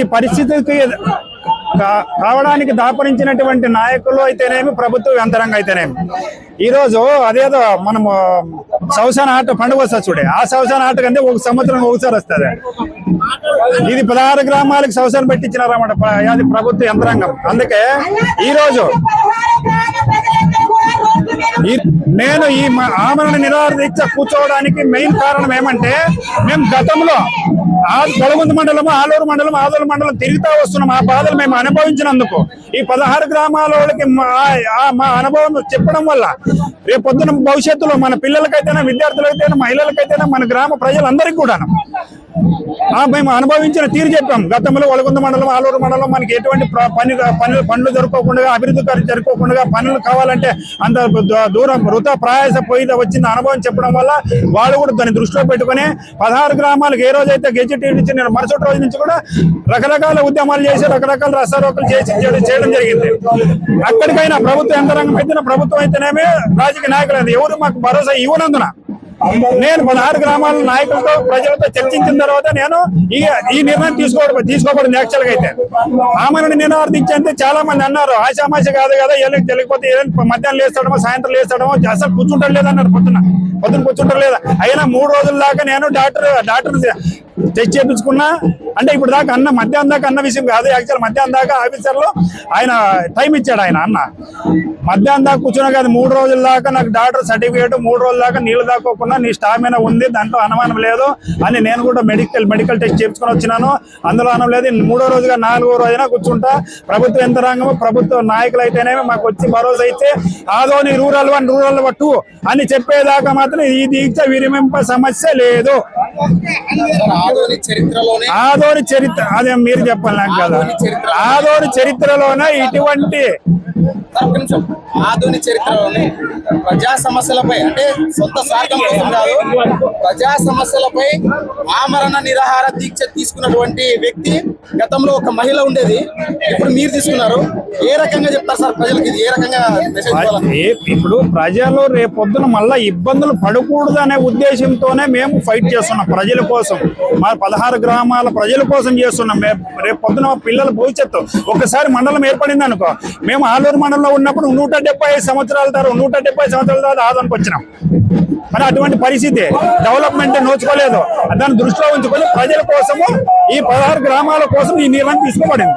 ఈ పరిస్థితికి కావడానికి దాపరించినటువంటి నాయకులు అయితేనేమి ప్రభుత్వ యంత్రాంగం అయితేనేమి. ఈ రోజు అదేదో మనము సంవత్సరం ఆట పండుగ వస్తుంది చూడే. ఆ సంవత్సరం ఆట కంటే ఒక సంవత్సరం ఒకసారి వస్తుంది. ఇది పదహారు గ్రామాలకు సౌసాన్ పెట్టించినారన్నమాట అది ప్రభుత్వ యంత్రాంగం. అందుకే ఈ రోజు నేను ఈ ఆమరణ నిరాదీక్ష కూర్చోవడానికి మెయిన్ కారణం ఏమంటే మేము గతంలో ఆ మండలం ఆలూరు మండలం ఆదూరు మండలం తిరుగుతా వస్తున్నాం. ఆ బాధలు మేము అనుభవించినందుకు. ఈ పదహారు గ్రామాల వాళ్ళకి మా ఆ- మా అనుభవం చెప్పడం వల్ల రేపు పొద్దున భవిష్యత్తులో మన పిల్లలకైతేనే విద్యార్థులకైతేనే మహిళలకైతేనే మన గ్రామ ప్రజలందరికీ కూడాను మేము అనుభవించిన తీరు చెప్పాం. గతంలో వలగుంద మండలం ఆలూరు మండలం మనకి ఎటువంటి పని పనులు పనులు జరుపుకోకుండా అభివృద్ధి జరుపుకోకుండా పనులు కావాలంటే అంత దూరం వృధా ప్రయాస పోయి వచ్చిన అనుభవం చెప్పడం వల్ల వాళ్ళు కూడా దాన్ని దృష్టిలో పెట్టుకొని పదహారు గ్రామాలకు ఏ రోజైతే గెజిట్ నేను మరుసటి రోజు నుంచి కూడా రకరకాల ఉద్యమాలు చేసి రకరకాల రసారోకలు చేసి చేయడం- జరిగింది. అక్కడికైనా ప్రభుత్వ యంత్రాంగం అయితే ప్రభుత్వం అయితేనేమి రాజకీయ నాయకులు. ఎవరు మాకు భరోసా ఇవ్వనందున నేను పదహారు గ్రామాల నాయకులతో ప్రజలతో చర్చించిన తర్వాత నేను ఈ ఈ నిర్ణయం తీసుకోవడం తీసుకోకూడదు యాక్చువల్ అయితే. ఆమెను నిరార్థించంటే చాలా మంది అన్నారు ఆశామాష కాదు కదా ఏళ్ళకి తెలియకపోతే ఏదైనా మధ్యాహ్నం లేస్తాడమో సాయంత్రం లేస్తాడమో అసలు కూర్చుంటాడు లేదన్నారు పొద్దున పొద్దున కూర్చుంటారు లేదా? అయినా మూడు రోజుల దాకా నేను డాక్టర్ డాక్టర్ టెస్ట్ చేయించుకున్నా అంటే ఇప్పుడు దాకా అన్న మధ్యాహ్నం దాకా అన్న విషయం కాదు యాక్చువల్ మధ్యాహ్నం దాకా ఆఫీసర్లో ఆయన టైం ఇచ్చాడు ఆయన అన్న. మధ్యాహ్నం దాకా కూర్చున్నా కాదు మూడు రోజుల దాకా నాకు డాక్టర్ సర్టిఫికేట్ మూడు రోజుల దాకా నీళ్ళు దాక్కోకుండా నీ స్టామినా ఉంది దాంట్లో అనుమానం లేదు అని నేను కూడా మెడికల్ మెడికల్ టెస్ట్ చేయించుకొని వచ్చినాను. అందులో అనుమానం లేదు మూడో రోజుగా నాలుగో రోజున కూర్చుంటా. ప్రభుత్వ యంత్రాంగం ప్రభుత్వ నాయకులు అయితేనేమి మాకు వచ్చి భరోసా ఇచ్చి Adoni rural one rural two అని చెప్పేదాకా మాత్రం ఈ దీక్ష విరిమింప సమస్య లేదు. ఆదోని చరిత్ర అదే మీరు చెప్పాలి నాకు కదా. ఆదోని చరిత్రలోనే ఇటువంటి ఆధునిక చరిత్రలోనే ప్రజా సమస్యలపై అంటే సొంత స్వార్థం కోసం కాదు ప్రజా సమస్యలపై ఆమరణ నిరాహార దీక్ష తీసుకున్నటువంటి వ్యక్తి గతంలో ఒక మహిళ ఉండేది ఇప్పుడు మీరు తీసుకున్నారు. ఏ రకంగా చెప్తారు సార్ ప్రజలకు ఇది? ఏ రకంగా ఇప్పుడు ప్రజలు రేపు పొద్దున మళ్ళా ఇబ్బందులు పడకూడదు అనే ఉద్దేశంతోనే మేము ఫైట్ చేస్తున్నాం ప్రజల కోసం. మా పదహారు గ్రామాల ప్రజల కోసం చేస్తున్నాం. మే- రేపు పొద్దున పిల్లల భవిష్యత్తు. ఒకసారి మండలం ఏర్పడింది అనుకో మేము ఆలూరు మండలంలో ఉన్నప్పుడు నూట సంవత్సరాల తర్వాత నూట సంవత్సరాల తర్వాత ఆదానికి వచ్చినాం. మరి అటువంటి పరిస్థితి డెవలప్మెంట్ నోచుకోలేదు. దాన్ని దృష్టిలో ఉంచుకొని ప్రజల కోసము ఈ పదహారు గ్రామాల కోసం ఈ నిర్ణయం తీసుకోబడింది